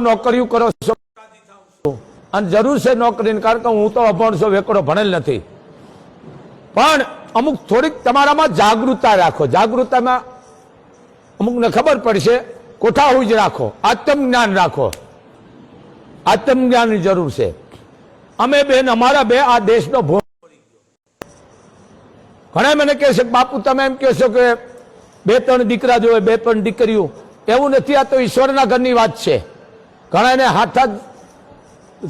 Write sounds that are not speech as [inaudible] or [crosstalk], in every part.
નોકરીઓ કરો અને જરૂર છે નોકરીની, કારણ કે હું તો અભણ વેકડો ભણેલ નથી. પણ અમુક થોડીક તમારામાં જાગૃતતા રાખો. જાગૃતતામાં અમુકને ખબર પડશે કોઠા જ રાખો, આત્મજ્ઞાન રાખો. આત્મજ્ઞાનની જરૂર છે. અમે બેન, અમારા બે, આ દેશનો ભોગ ઘણા મને કહે છે, બાપુ, તમે એમ કહો છો કે બે, ત્રણ દીકરા જોવે, બે, ત્રણ દીકરીઓ. એવું નથી, આ તો ઈશ્વરના ઘરની વાત છે. ઘણા એને હાથ જ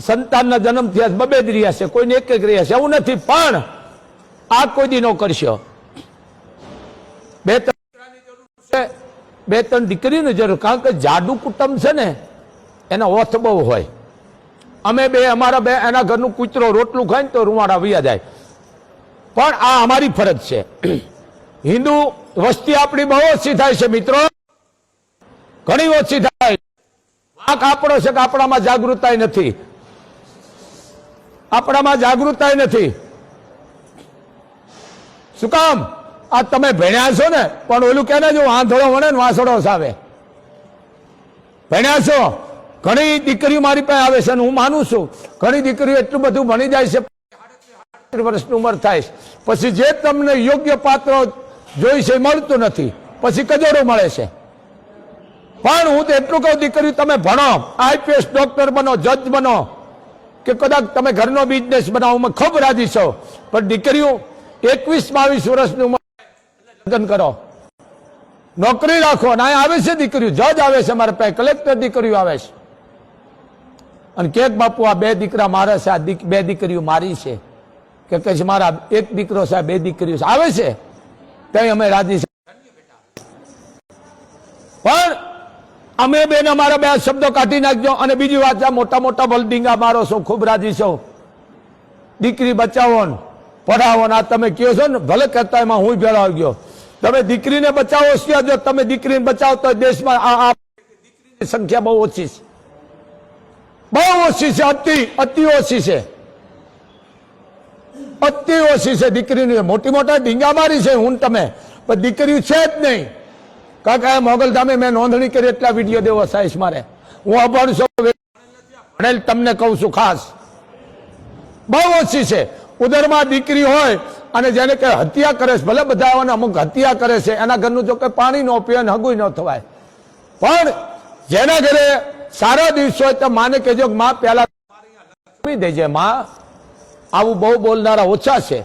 સંતાનના જન્મ થયા છે, બબે જ રહ્યા છે કોઈને એક એક રહ્યા છે. એવું નથી પણ આ કોઈ દી ન કરશો. બે ત્રણ છે, બે ત્રણ દીકરીની જરૂર કારણ કે જાડુ કુટુંબ છે ને એનો ઓથ બહુ હોય. અમે બે અમારા બે એના ઘરનું કૂતરો રોટલું ખાય ને તો રૂવાડા વૈયા જાય. પણ આ અમારી ફરજ છે. હિન્દુ વસ્તી આપણી બહુ ઓછી થાય છે મિત્રો. ઘણી ઓછી થાય. વાંક આપણો છે કે આપણામાં જાગૃતતા નથી. આપણામાં જાગૃતતા નથી. શું કામ? આ તમે ભણ્યા છો ને, પણ ઓલું કે ને જો વાંધળો વણે ને વાંસળો સાવે. ભણ્યા છો? ઘણી દીકરીઓ મારી પાસે આવે છે અને હું માનું છું, ઘણી દીકરીઓ એટલું બધું ભણી જાય છે વર્ષની ઉંમર થાય. પછી જે તમને યોગ્ય પાત્ર જોઈ છે મળતું નથી. પછી કજોડો મળે છે. પણ હું તો એટલું કહું દીકરી તમે ભણો, આઈપીએસ ડોક્ટર બનો જજ બનો, કે કદાચ તમે ઘરનો બિઝનેસ બનાવો મેં ખૂબ રાજી છો. પણ દીકરીઓ એકવીસ બાવીસ વર્ષની ઉંમર કરો. નોકરી રાખો, અને આવે છે દીકરીઓ જજ આવે છે મારા પાસે કલેક્ટર દીકરીઓ આવે છે. અને કેક, બાપુ, આ બે દીકરા મારે છે, આ બે દીકરીઓ મારી છે. કે કહે છે, મારા એક દીકરો છે બે દીકરીઓ છે. આવે છે? ત્યાં અમે રાજી છે. પણ અમે બેન અમારા બે શબ્દો કાઢી નાખજો અને બીજી વાત આ મોટા મોટા બલડિંગા મારો છો ખૂબ રાજી છો? દીકરી બચાવો ને, પઢાવો ને, આ તમે કહો છો ને, ભલે કરતા એમાં હું ભેળો આવી ગયો. તમે દીકરીને બચાવો છો, જો તમે દીકરીને બચાવો તો દેશમાં આ દીકરીની સંખ્યા બહુ ઓછી છે. બહુ ઓછી છે, અતિ અતિ ઓછી છે. અતિ ઓછી છે દીકરીની. મોટી મોટા ઢીંગા મારી છે હું તમે. પણ દીકરી છે જ નહીં. કાકા, એ મોગલ ધામે મેં નોંધણી કરી એટલા વીડિયો દેવો સાઈશ મારે. હું અભણ ભણેલ તમને કહું છું ખાસ. બહુ ઓછી છે. ઉદરમાં દીકરી હોય અને જેને કે હત્યા કરે છે, ભલે બધા અમુક હત્યા કરે છે, એના ઘરનું જો કે પાણી ન પીએ હગુય ન થવાય. પણ જેના ઘરે સારા દિવસ હોય તો માને કહેજો માં પહેલા દેજે, માં. આવું બહુ બોલનારા ઓછા છે.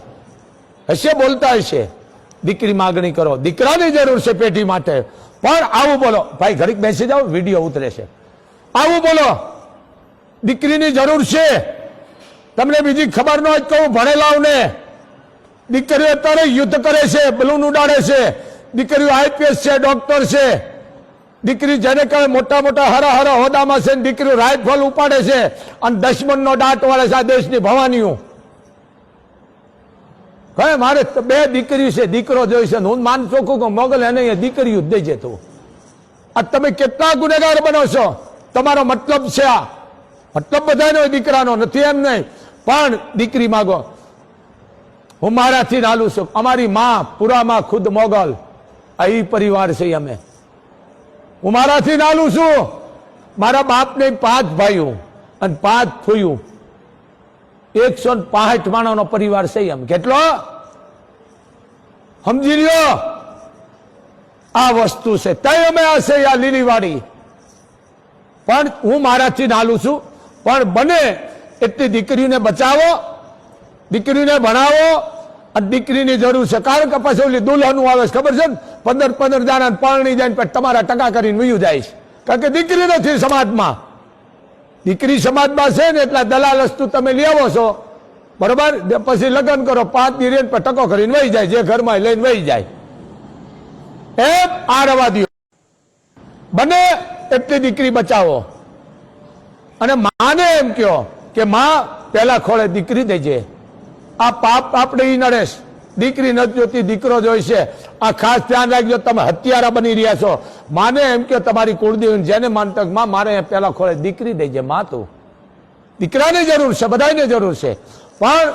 હશે બોલતા હશે. દીકરી માગણી કરો. દીકરાની જરૂર છે પેઢી માટે. પણ આવું બોલો. ભાઈ, ઘડીક બેસી જાઓ, વીડિયો ઉતરે છે. આવું બોલો. દીકરીની જરૂર છે. તમને બીજી ખબર ન હોય કહું, ભણેલાઓને. દીકરીઓ અત્યારે યુદ્ધ કરે છે, બલૂન ઉડાડે છે. દીકરીઓ આઈપીએસ છે, ડોક્ટર છે. દીકરી જેને કહે મોટા મોટા હરા હરા હોદામાં છે ને દીકરીઓ રાઇફલ ઉપાડે છે. અને દશમનનો દાંત વાળે છે આ દેશની ભવાનીઓ. હવે મારે બે દીકરી છે, દીકરો જોઈ છે, હું માન ચોખ્ખું કે મોગલ એને દીકરીઓ જ દેજે તું. આ તમે કેટલા ગુનેગાર બનો છો? તમારો મતલબ છે આ. મતલબ બધાનો દીકરાનો, નથી એમ નહીં. પણ દીકરી માગો. હું મારાથી નાલું છું. અમારી માં પુરામાં ખુદ મોગલ. આ ઈ પરિવાર છે અમે. હું મારાથી નાલું છું. મારા બાપને પાંચ ભાઈઓ અને પાંચ ફૂયું એકસો પાંઠ માણસનો પરિવાર છે એમ. કેટલો? સમજી લ્યો. આ વસ્તુ છે. તય અમે હશે આ લીલીવાડી. પણ હું મારાથી નાલું છું. પણ બને એટલી દીકરીને બચાવો, દીકરીને ભણાવો, અને દીકરીની જરૂર છે. કારણ કે પછી ઓલી દુલ્હનું આવે છે. ખબર છે ને? પંદર પંદર જણા પરણી જાય પછી તમારા ટકા કરીને વયું જાય છે. કારણ કે દીકરી નથી સમાજમાં. દીકરી સમાજમાં છે ને એટલા દલાલ વસ્તુ તમે લઈ આવો છો. બરોબર? પછી લગ્ન કરો, પાંચ દિરેન પર ટકો કરીને વહી જાય, જે ઘરમાં લઈને વહી જાય. એમ આ રવા દ્યો બને એટલી દીકરી બચાવો. અને માને એમ કયો કે માં, પેલા ખોળે દીકરી દેજે આ પાપ આપણે ઈ નડેશ દીકરી નથી જોતી, દીકરો જોઈ છે. આ ખાસ ધ્યાન રાખજો, તમે હત્યારા બની રહ્યા છો. માને એમ કે તમારી કુળદેવી જેને માનતો કે માં મારે પેલા ખોળે દીકરી દેજે માં તું. દીકરાની જરૂર છે બધાને જરૂર છે. પણ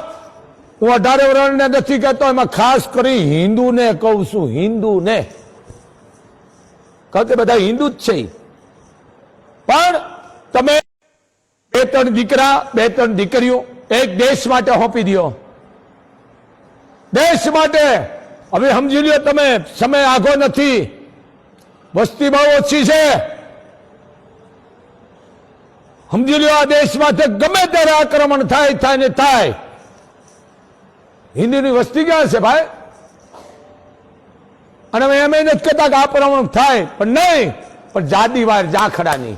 હું અઢારે વર્ણને નથી કહેતો, એમાં ખાસ કરી હિન્દુને કહું છું, હિન્દુને. કારણ કે બધા હિન્દુ જ છે પણ તમે બે ત્રણ દીકરા, બે ત્રણ દીકરીઓ એક દેશ માટે સોંપી દો દેશ માટે. હવે સમજી લ્યો તમે, સમય આઘો નથી. વસ્તી બહુ ઓછી છે. સમજી લ્યો આ દેશ માટે ગમે ત્યારે આક્રમણ થાય થાય ને થાય. હિન્દુની વસ્તી ક્યાં છે ભાઈ? અને અમે એમ નથી કહેતા કે આક્રમણ થાય, પણ નહીં, પણ જાદી વાર જાખડાની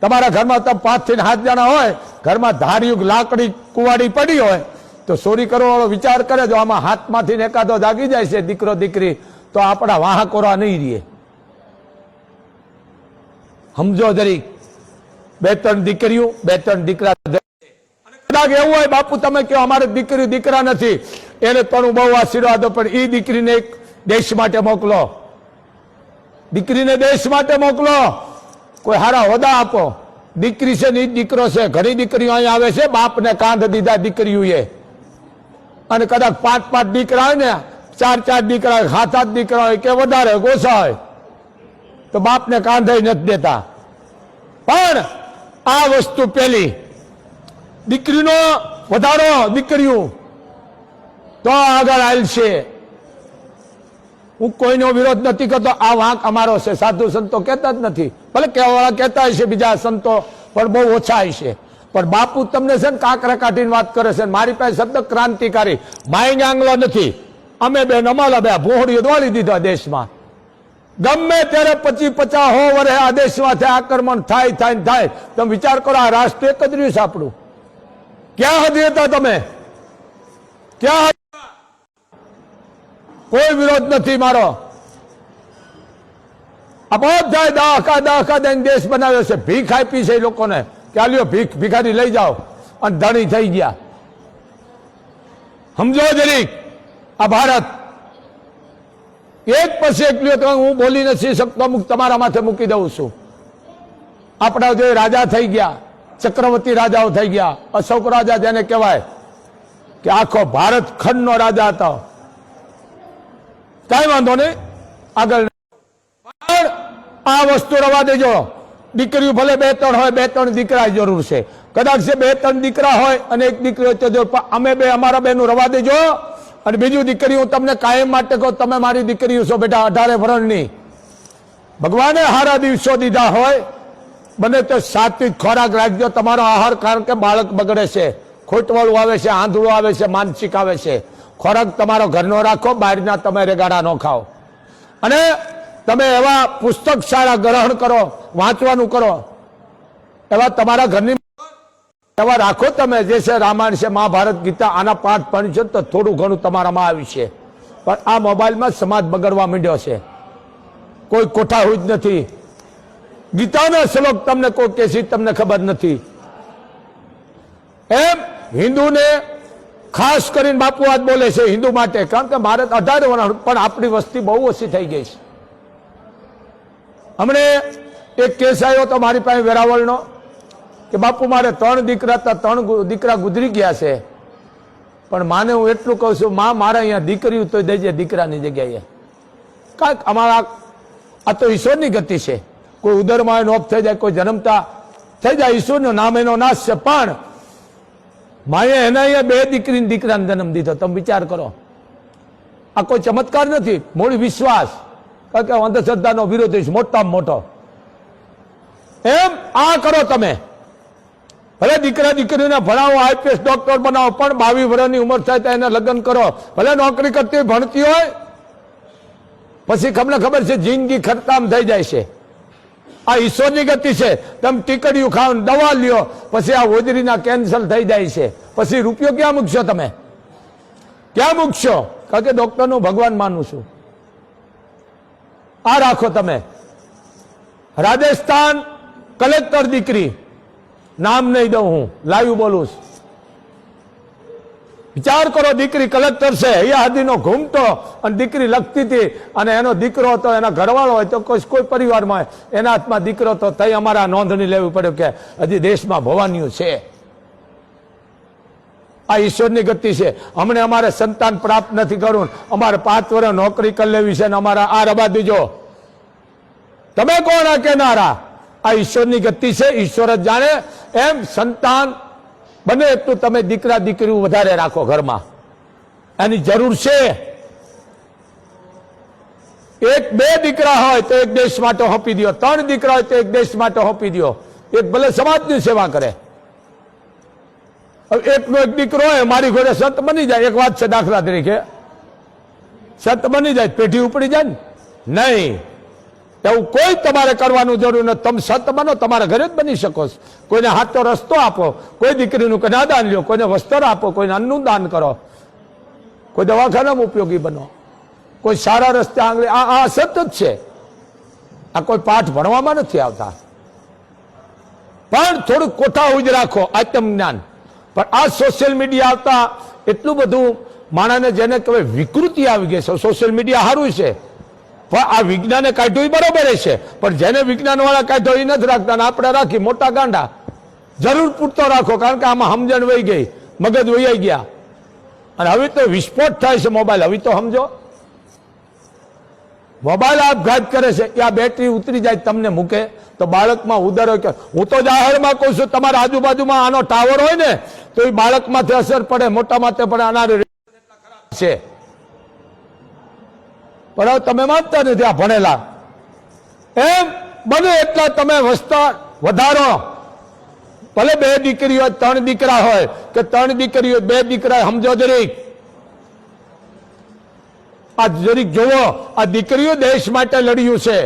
તમારા ઘરમાં તમે પાંચથી સાત જણા હોય, ઘરમાં ધારયુગ લાકડી કુવાડી પડી હોય તો ચોરી કરવાનો વિચાર કરે જો આમાં હાથમાંથી એકાદો જાગી જાય છે દીકરો દીકરી, તો આપણા વાહકોરા નહીં રહીએ. સમજો જરી બે ત્રણ દીકરીઓ, બે ત્રણ દીકરા કદાચ એવું હોય, બાપુ તમે કહો, અમારે દીકરી દીકરા નથી. એને પણ બહુ આશીર્વાદો પણ એ દીકરીને દેશ માટે મોકલો. દીકરીને દેશ માટે મોકલો. કોઈ હારા હોદા આપો. દીકરી છે ને દીકરો છે. ઘણી દીકરીઓ અહીંયા આવે છે. બાપને કાંધ દીધા દીકરીઓએ. અને કદાચ પાંચ પાંચ દીકરા હોય ને ચાર ચાર દીકરા હોય સાત આઠ દીકરા હોય કે વધારે ઓછા હોય તો બાપને કાંધે નથી દેતા. પણ આ વસ્તુ પેલી, દીકરીનો વધારો દીકરીઓ, તો આગળ આવેલ છે હું કોઈનો વિરોધ નથી કરતો, આ વાંક અમારો છે. સાધુ સંતો કહેતા જ નથી. ભલે કહેવાળા કહેતા હશે, બીજા સંતો, પણ બહુ ઓછા હશે. પણ બાપુ તમને છે ને કાંકરા કાઢીને વાત કરે છે મારી પાસે શબ્દ ક્રાંતિકારી. માઇંગ આંગલો નથી. અમે બે નમાલા બે ભોહડીઓ દોડી દીધા દેશમાં. ગમે ત્યારે પચી પચાસ હો વરે આ દેશમાંથી આક્રમણ થાય થાય થાય. તમે વિચાર કરો, આ રાષ્ટ્ર એક જ રહ્યું છે આપણું. ક્યાં હતી હતા તમે? ક્યાં? કોઈ વિરોધ નથી મારો. આ બધા દાખા દાખા દઈને દેશ બનાવ્યો છે. ભીખ આપી છે એ લોકોને. કે આ લ્યો ભીખ ભિખારી લઈ જાઓ. અને ધણી થઈ ગયા. સમજો જરીક, આ ભારત. એક પછી એક હું બોલી નથી શકતો તમારા માથે મૂકી દઉં છું. આપણા જે રાજા થઈ ગયા, ચક્રવર્તી રાજાઓ થઈ ગયા, અશોક રાજા જેને કહેવાય, કે આખો ભારત ખંડનો રાજા હતો. કઈ વાંધો નહીં. આગળ. પણ આ વસ્તુ રવા દેજો. દીકરીઓ ભલે બે ત્રણ હોય, બે ત્રણ દીકરા જરૂર છે. કદાચ છે બે ત્રણ દીકરા હોય અને એક દીકરી તો જો અમે બે, અમારા બેનું રવા દેજો. અને બીજું દીકરી હું તમને કાયમ માટે કહું, તમે મારી દીકરીઓ છો બેટા, અઢારે વરણની. ભગવાને હારા દિવસો દીધા હોય, બને તો સાત્વિક ખોરાક રાખજો. તમારો આહાર કારણ કે બાળક બગડે છે. ખોટવાળું આવે છે, આંધળું આવે છે, માનસિક આવે છે. ખોરાક તમારો ઘરનો રાખો, બહારના તમે રેગાડા ન ખાઓ. અને તમે એવા પુસ્તક શાળા ગ્રહણ કરો, વાંચવાનું કરો, એવા તમારા ઘરની એવા રાખો તમે જે છે રામાયણ છે, મહાભારત, ગીતા, આના પાઠ છે તો થોડું ઘણું તમારામાં આવ્યું છે. પણ આ મોબાઈલમાં સમાજ બગડવા માંડ્યો છે. કોઈ કોઠાહૂજ નથી. ગીતાનો શ્લોક તમને કોઈ કેસી તમને ખબર નથી. એમ હિન્દુને ખાસ કરીને બાપુ આજ બોલે છે હિન્દુ માટે, કારણ કે ભારત અઢાર વર્ષ પણ આપણી વસ્તી બહુ ઓછી થઈ ગઈ છે. હમણે એક કેસ આવ્યો તો મારી પાસે વેરાવળનો કે બાપુ, મારે ત્રણ દીકરા હતા, ત્રણ દીકરા ગુજરી ગયા છે. પણ માને હું એટલું કહું છું, માં, મારા અહીંયા દીકરી તો દેજે દીકરાની જગ્યાએ. કાંઈક અમારા આ તો ઈશ્વરની ગતિ છે. કોઈ ઉદરમાં ઓફ થઈ જાય, કોઈ જન્મતા થઈ જાય, ઈશ્વરનું નામ એનો નાશ છે. પણ માએ એના અહીંયા બે દીકરીને દીકરાને જન્મ દીધો. તમે વિચાર કરો. આ કોઈ ચમત્કાર નથી. મૂળ વિશ્વાસ. કારણ કે અંધશ્રદ્ધાનો વિરોધી છે, મોટામાં મોટો. એમ આ કરો તમે. ભલે દીકરા દીકરીને ભણાવો, આઈપીએસ ડોક્ટર બનાવો, પણ બાવીસ વર્ષની ઉંમર થાય તો એને લગ્ન કરો. ભલે નોકરી કરતી ભણતી હોય, પછી તમને ખબર છે, જિંદગી ખતમ થઈ જાય છે. આ ઈશ્વરની ગતિ છે. તમે ટીકડીયું ખાવ દવા લ્યો, પછી આ હોજરીના કેન્સલ થઈ જાય છે. પછી રૂપિયો ક્યાં મૂકશો તમે? ક્યાં મૂકશો? કારણ કે ડોક્ટરનું ભગવાન માનું છું. આ રાખો તમે. રાજસ્થાન કલેક્ટર દીકરી, નામ નહીં દઉં હું લાઈવ બોલું છું. વિચાર કરો, દીકરી કલેક્ટર છે હૈયાહાદીનો ઘૂમતો અને દીકરી લખતી હતી અને એનો દીકરો હતો, એના ઘરવાળો હોય તો કોઈ કોઈ પરિવારમાં એના હાથમાં દીકરો તો તઈ અમારા નોંધણી લેવી પડ્યો કે હજી દેશમાં ભવાનીયું છે. આ ઈશ્વરની ગતિ છે. હમણે અમારે સંતાન પ્રાપ્ત નથી કરવું અમારે પાંચ વર્ષ નોકરી કરી લેવી છે અમારા આ રબા દીજો. તમે કોણ આ કેનારા આ ઈશ્વરની ગતિ છે. ઈશ્વર જ જાણે. એમ સંતાન બને એટલું તમે દીકરા દીકરીઓ વધારે રાખો ઘરમાં. એની જરૂર છે. એક બે દીકરા હોય તો એક દેશ માટે હોપી દો ત્રણ દીકરા હોય તો એક દેશ માટે હોપી દો એક ભલે સમાજની સેવા કરે. એકનો એક દીકરો હોય, મારી ઘોડે સંત બની જાય. એક વાત છે દાખલા તરીકે. સંત બની જાય, પેઢી ઉપડી જાય ને. નહીં. એવું કોઈ તમારે કરવાનું જરૂર નથી. તમે સંત બનો, તમારા ઘરે જ બની શકો કોઈને હાથો રસ્તો આપો, કોઈ દીકરીનું કન્યાદાન લ્યો, કોઈને વસ્ત્ર આપો, કોઈને અન્નનું દાન કરો. કોઈ દવાખાનામાં ઉપયોગી બનો. કોઈ સારા રસ્તે આંગળી આ આ સત જ છે. આ કોઈ પાઠ ભણવામાં નથી આવતા. પણ થોડુંક કોઠા જ રાખો આત્મ જ્ઞાન પણ આ સોશિયલ મીડિયા આવતા એટલું બધું માણસને જેને કહેવાય વિકૃતિ આવી ગઈ છે. સોશિયલ મીડિયા સારું છે, પણ આ વિજ્ઞાને કાઢ્યું એ બરોબર છે. પણ જેને વિજ્ઞાન વાળા કાઢ્યો એ નથી રાખતા આપણે રાખી મોટા ગાંડા. જરૂર પૂરતો રાખો, કારણ કે આમાં સમજણ વહી ગઈ, મગજ વહી ગયા. અને હવે તો વિસ્ફોટ થાય છે મોબાઈલ, હવે તો સમજો. મોબાઈલ આપઘાત કરે છે, કે આ બેટરી ઉતરી જાય તમને મૂકે, તો બાળકમાં ઉદર હોય કે હું તો જાહેરમાં કહું છું, તમારા આજુબાજુમાં આનો ટાવર હોય ને તો એ બાળકમાંથી અસર પડે, મોટા માટે પણ આના છે. પણ તમે માનતા નથી આ ભણેલા. એમ બને એટલા તમે વસ્તા વધારો. ભલે બે દીકરી હોય ત્રણ દીકરા હોય, કે ત્રણ દીકરી હોય બે દીકરા, સમજો જરીક. આ જરીક જોવો, આ દીકરીઓ દેશ માટે લડ્યું છે.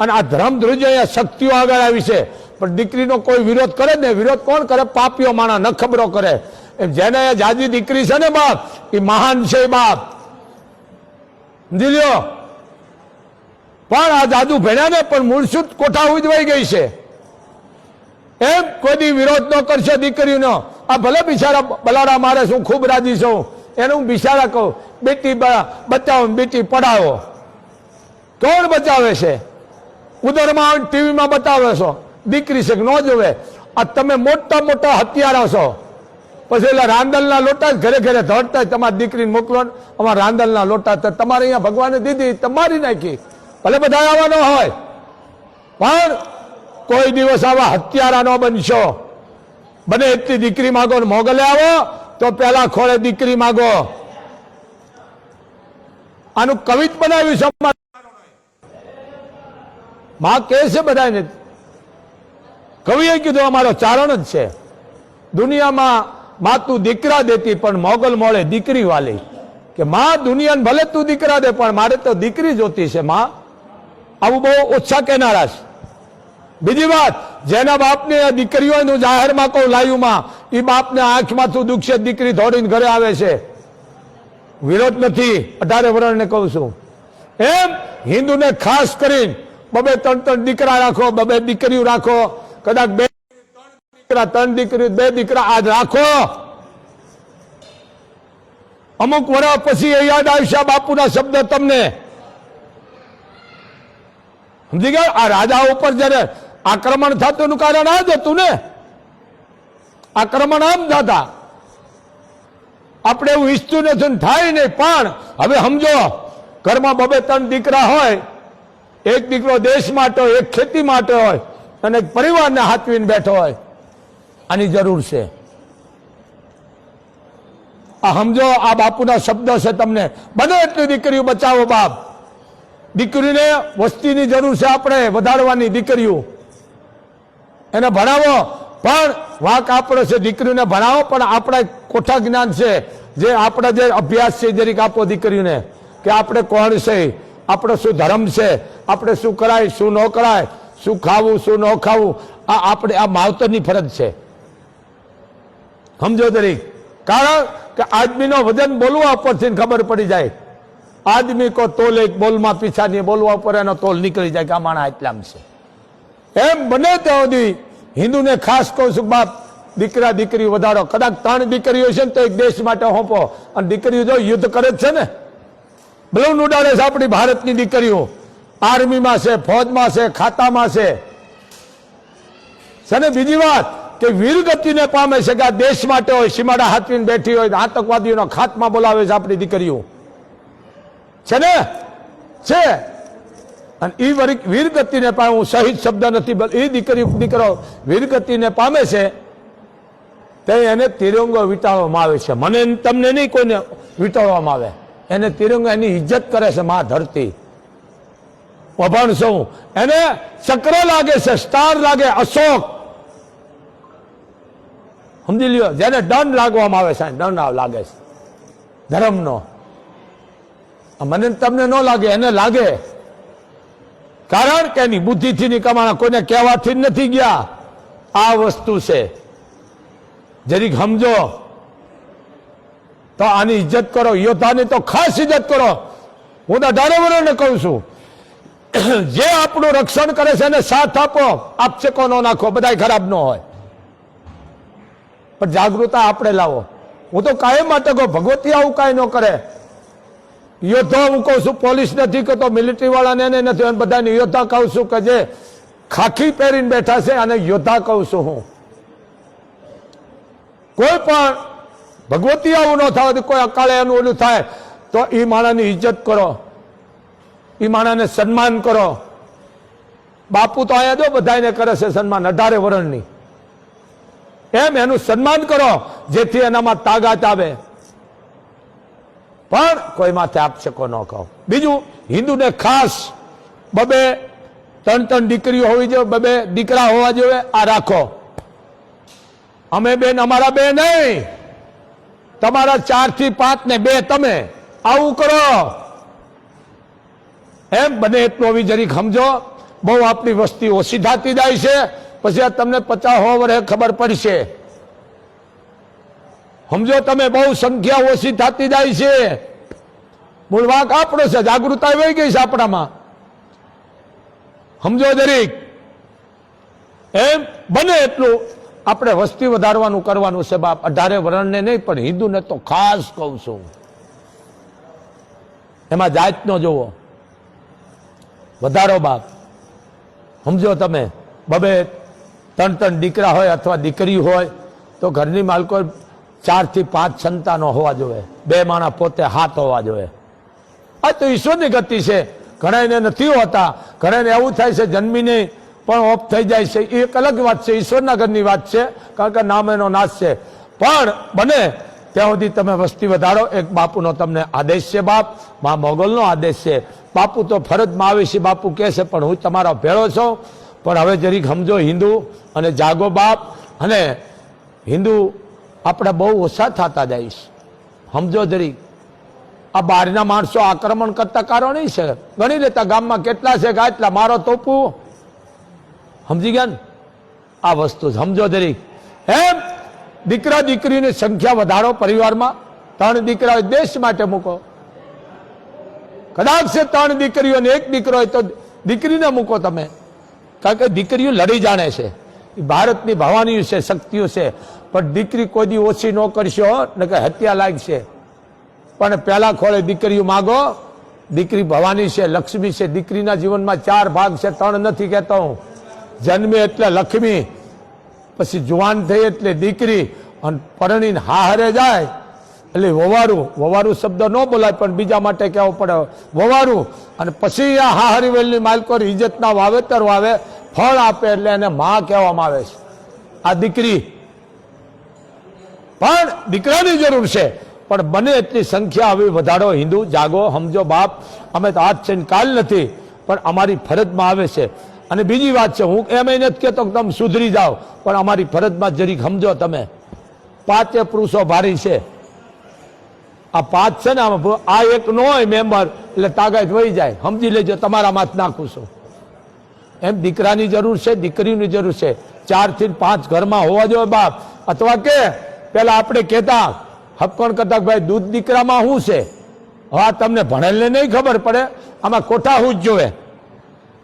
અને આ ધર્મ ધ્રુજ શક્તિઓ આગળ આવી છે. પણ દીકરીનો કોઈ વિરોધ કરે ને વિરોધ કોણ કરે? પાપીઓ માણા નખબરો ખબરો કરે. એમ જેને જાજી દીકરી છે ને બાપ એ મહાન છે બાપ. સમજી લ્યો? પણ આ જાદુ ભણ્યા ને પણ મૂળસૂત કોઠા ઉજવાઈ ગઈ છે. એમ કોઈ વિરોધ ન કરશો દીકરીનો. આ ભલે બિચારા બલાડા મારે છું ખૂબ રાજી છું. એને હું બિચારા કહું, બેટી બચાવો બેટી પડાવો કોણ બચાવે છે? ઉદરમાં ટીવીમાં બતાવે છો. દીકરી છે ન જોવે. આ તમે મોટા મોટા હત્યારા છો. પછી એટલે રાંદલના લોટા ઘરે ઘરે ધડતા તમારી દીકરીને મોકલો અમારા રાંદલના લોટા તમારે અહીંયા ભગવાને દીધી તમારી નાખી. ભલે બધા આવવાનો હોય. પણ કોઈ દિવસ આવા હત્યારા ન બનશો. બને એટલી દીકરી માગો ને મોગલે આવો તો પેલા ખોળે દીકરી માગો. આનું કવિત બનાવ્યું છે. માં કે છે બધાને કવિએ કીધું, અમારો ચારણ જ છે. દુનિયામાં માતું દીકરા દેતી, પણ મોગલ મોળે દીકરી વાલી. કે માં દુનિયાને ભલે તું દીકરા દે, પણ મારે તો દીકરી જોતી છે, માં. આવું બહુ ઓછા કહેનારા છે. બીજી વાત, જેના બાપને આ દીકરી હોય હું જાહેરમાં કહું લાયુમાં એ બાપને આંખમાંથી દુખશે, દીકરી દોડીને ઘરે આવે છે. વિરોધ નથી, અઢારે વર્ણને કહું છું. એમ હિન્દુને ખાસ કરીને બબે ત્રણ ત્રણ દીકરા રાખો, બબે દીકરીઓ રાખો કદાચ બે દીકરા, ત્રણ દીકરી, બે દીકરા આજ રાખો. અમુક વર્ષ પછી એ યાદ આવશે બાપુના શબ્દ તમને. સમજી ગયા? આ રાજા ઉપર જયારે આક્રમણ થતું એનું કારણ આ જ હતું ને. આક્રમણ આમ થતા. આપણે એવું ઈચ્છતું નથી થાય નહીં, પણ હવે સમજો, ઘરમાં બબે ત્રણ દીકરા હોય, એક દીકરો દેશ માટે હોય, એક ખેતી માટે હોય અને પરિવારને હાથવીને બેઠો હોય, આની જરૂર છે. આ સમજો, આ બાપુના શબ્દ છે તમને. બને એટલી દીકરીઓ બચાવો બાપ. દીકરીને વસ્તીની જરૂર છે આપણે, વધારવાની દીકરીઓ. એને ભણાવો. પણ વાંક આપણો છે દીકરીને ભણાવો, પણ આપણે કોઠા જ્ઞાન છે. જે આપણા જે અભ્યાસ છે જરીક આપો દીકરીને કે આપણે કોણ છે, આપણે શું ધર્મ છે, આપણે શું કરાય, શું ન કરાય. શું ખાવું, શું ન ખાવું? આ આપણે, આ માવતરની ફરજ છે. સમજો દરેક કારણ કે આદમીનો વજન બોલવા ઉપરથી ખબર પડી જાય. આદમી કો તોલ એક બોલમાં પીછા નહીં બોલવા ઉપર એનો તોલ નીકળી જાય કે માણા એટલામ છે. એમ બને ત્યાં સુધી હિન્દુને ખાસ કહું છું, બાપ, દીકરા, દીકરી વધારો. કદાચ ત્રણ દીકરીઓ છે ને તો એક દેશ માટે હોંપો. અને દીકરીઓ જો યુદ્ધ કરે જ છે ને? બલૂન ઉડાડે છે આપણી ભારતની દીકરીઓ. આર્મીમાં છે, ફૌજમાં છે, ખાતામાં છે. છે ને બીજી વાત કે વીરગતિને પામે છે કે આ દેશ માટે હોય, સીમાડા હાથવીને બેઠી હોય, આતંકવાદીઓનો ખાતમાં બોલાવે છે આપણી દીકરીઓ. છે ને? છે. અને એ વીરગતિને પામે, હું શહીદ શબ્દ નથી એ દીકરી, દીકરો વીરગતિને પામે છે, તે એને તિરંગો વીંટાળવામાં આવે છે. મને તમને નહીં કોઈને વીંટાળવામાં આવે. એને તિરંગો એની ઇજ્જત કરે છે, મા ધરતી. અભણ સૌ એને ચક્ર લાગે છે, સ્ટાર લાગે, અશોક. સમજી લ્યો, જેને દંડ લાગવામાં આવે છે દંડ લાગે છે. ધર્મનો. મને તમને ન લાગે, એને લાગે. કારણ કે એની બુદ્ધિથી ની કમાણા કોઈને કહેવાથી જ નથી ગયા. આ વસ્તુ છે. જરીક સમજો, તો આની ઇજ્જત કરો, યોદ્ધાની તો ખાસ ઇજ્જત કરો. હું તો ડાયરેવરોને કહું છું. [coughs] જે આપણું રક્ષણ કરે છે એને સાથ આપો. આપશેકો ન નાખો બધા ખરાબ ન હોય. પણ જાગૃતતા આપણે લાવો. હું તો કાયમ માટે કહું, ભગવતી આવું કાંઈ ન કરે. યોદ્ધા હું કહું છું, પોલીસ નથી કહેતો મિલિટરી વાળાને એને નથી. બધાને યોદ્ધા કહું છું કે જે ખાખી પહેરીને બેઠા છે અને યોદ્ધા કહું છું હું. કોઈ પણ ભગવતી આવું ન થાય, કોઈ અકાળે એનું ઓલું થાય, તો એ માણસની ઇજ્જત કરો. એ માણાને સન્માન કરો. બાપુ તો અહીંયા જો બધાને કરે છે સન્માન, અઢારે વરણની. એમ એનું સન્માન કરો, જેથી એનામાં તાકાત આવે. પણ કોઈ માથે આપશકો ન કહો. બીજું, હિન્દુને ખાસ બબે ત્રણ ત્રણ દીકરીઓ હોવી જોઈએ, બબે દીકરા હોવા જોઈએ, આ રાખો. અમે બેન, અમારા બે નહીં. તમારા ચારથી પાંચ ને બે તમે. આવું કરો. એમ બને એટલું હવે જરીક સમજો. બહુ આપણી વસ્તી ઓછી થતી જાય છે, પછી આ તમને પચાસ વર્ષે ખબર પડશે. સમજો તમે, બહુ સંખ્યા ઓછી થતી જાય છે. મૂળ વાંક આપણો છે, જાગૃતતા વહી ગઈ છે આપણામાં. સમજો દરેક એમ, બને એટલું. આપણે વસ્તી વધારવાનું કરવાનું છે બાપ, અઢારે વર્ણને નહીં, પણ હિન્દુને તો ખાસ કહું છું. એમાં જાતનો જોવો વધારો બાપ. સમજો તમે? બબે ત્રણ ત્રણ દીકરા હોય અથવા દીકરી હોય, તો ઘરની માલકો ચારથી પાંચ સંતાનો હોવા જોઈએ. બે માણા પોતે હાથ હોવા જોઈએ. આ તો ઈશ્વરની ગતિ છે. ઘણાને નથી હોતા. ઘણાને એવું થાય છે, જન્મીને પણ ઓફ થઈ જાય છે. એ એક અલગ વાત છે. ઈશ્વરના ઘરની વાત છે, કારણ કે નામ એનો નાશ છે. પણ બને ત્યાં સુધી તમે વસ્તી વધારો. એક બાપુનો તમને આદેશ છે બાપ. મા મોગલનો આદેશ છે. બાપુ તો ફરજમાં આવે છે, બાપુ કહે છે, પણ હું તમારો ભેળો છું. પણ હવે જરીક સમજો, હિન્દુ અને જાગો બાપ અને હિન્દુ આપણે બહુ ઓછા થતા જઈશ સમજો જરીક. આ બહારના માણસો આક્રમણ કરતા કારો નહીં છે. ગણી લેતા ગામમાં કેટલા છે કે આટલા મારો તોપું. સમજી ગયા ને? આ વસ્તુ સમજો જરીક. એમ દીકરા દીકરીની સંખ્યા વધારો પરિવારમાં. ત્રણ દીકરા દેશ માટે મૂકો. કદાચ છે ત્રણ દીકરીઓ એક દીકરો હોય તો દીકરીને મૂકો તમે. કારણ કે દીકરીઓ લડી જાણે છે. એ ભારતની ભવાની છે, શક્તિઓ છે. પણ દીકરી કોઈ દી ઓછી ન કરશો ને કે હત્યા છે. પણ પહેલા ખોળે દીકરીઓ માગો, દીકરી ભવાની છે, લક્ષ્મી છે. દીકરીના જીવનમાં ચાર ભાગ છે, ત્રણ નથી કહેતો હું. જન્મે એટલે લક્ષ્મી, પછી જુવાન થઈ એટલે દીકરી, અને પરણીને હાહરે જાય. એટલે વવારું વવારું શબ્દ ન બોલાય, પણ બીજા માટે કહેવો પડે. વવારું, અને પછી આ હાહરીવેલની માલકો ઇજ્જતના વાવેતર વાવે, ફળ આપે એટલે એને માં કહેવામાં આવે છે. આ દીકરી, પણ દીકરાની જરૂર છે, પણ બને એટલી સંખ્યા હવે વધારો હિન્દુ, જાગો સમજો બાપ, અમે તો આજ છે કાલ નથી, પણ અમારી ફરજમાં આવે છે. અને બીજી વાત છે, હું એમ નથી કહેતો તમે સુધરી જાઓ, પણ અમારી ફરજમાં જરીક સમજો તમે. પાંચે પુરુષો ભારી છે. આ પાંચ છે ને આમાં આ એક નો હોય મેમ્બર, એટલે તાકાત વહી જાય. સમજી લેજો, તમારા માથ નાખું છું. એમ દીકરાની જરૂર છે, દીકરીની જરૂર છે. ચારથી પાંચ ઘરમાં હોવા જોઈએ બાપ. અથવા કે, પેલા આપણે કહેતા, હપકોણ કરતા ભાઈ, દૂધ દીકરામાં શું છે? હા તમને ભણેલને નહીં ખબર પડે. આમાં કોઠા હું જ જોવે.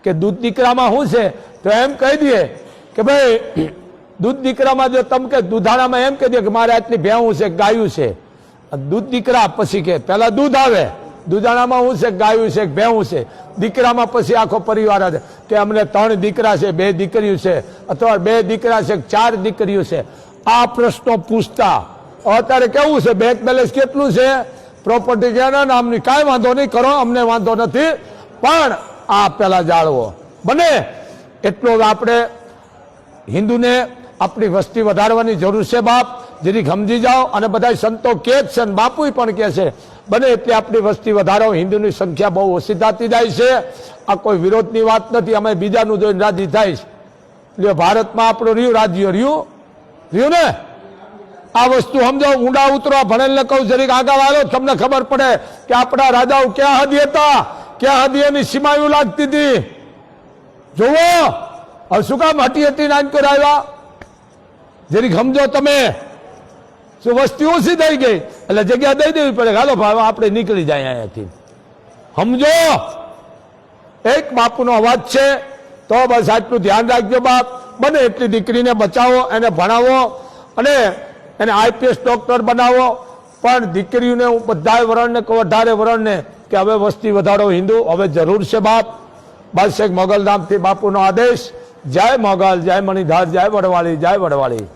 કે દૂધ દીકરામાં શું છે? તો એમ કહી દઈએ કે ભાઈ, દૂધ દીકરામાં જો તમે કે દૂધાણામાં એમ કહી દે કે મારે આટલી ભેવું છે, ગાયું છે. દૂધ દીકરા પછી કે પેલા દૂધ આવે. દૂધાણામાં શું છે, ગાયું છે ભેવું છે. દીકરામાં પછી આખો પરિવાર આવે. કે અમને ત્રણ દીકરા છે, બે દીકરીઓ છે, અથવા બે દીકરા છે, ચાર દીકરીઓ છે. આ પ્રશ્નો પૂછતા. અત્યારે કેવું છે? બેંક બેલેન્સ કેટલું છે? પ્રોપર્ટી કેના નામની કાંઈ વાંધો નહીં કરો, અમને વાંધો નથી. પણ આ પેલા જાળવો બને. એટલો આપણે હિન્દુને આપણી વસ્તી વધારવાની જરૂર છે બાપ. જેથી સમજી જાઓ અને બધા સંતો કે જ છે બાપુ પણ કે છે. બને એટલી આપણી વસ્તી વધારો. હિન્દુની સંખ્યા બહુ ઓછી થતી જાય છે. આ કોઈ વિરોધની વાત નથી. અમે બીજાનું જોઈને રાજી થાય છે. એટલે ભારતમાં આપણું રહ્યું, રાજ્ય રહ્યું. રહ્યું ને? આ વસ્તુ સમજો. ઊંડા ઉતરો. ભણેલને કહું, જરીક આગળ વાળો તમને ખબર પડે કે આપણા રાજાઓ ક્યાં હદી હતા? ક્યાં હદી એની સીમાયું લાગતી હતી? જુઓ. હવે શું કામ હટી હટી નાન કરાવ્યા જરીક સમજો તમે. શું વસ્તી ઓછી થઈ ગઈ. એટલે જગ્યા દઈ દેવી પડે હાલો ભાઈ આપણે નીકળી જાય અહીંયાથી. સમજો? એક બાપુનો અવાજ છે, તો બસ આટલું ધ્યાન રાખજો બાપ. બને એટલી દીકરીને બચાવો, એને ભણાવો અને એને આઈપીએસ ડોક્ટર બનાવો. પણ દીકરીઓને હું બધા વરણને વધારે વરણને, કે હવે વસ્તી વધારો હિન્દુ, હવે જરૂર છે બાપ. બાદશેખ મોગલધામથી બાપુનો આદેશ. જય મોગલ, જય મણિધાર, જય વડવાળી જય વડવાળી.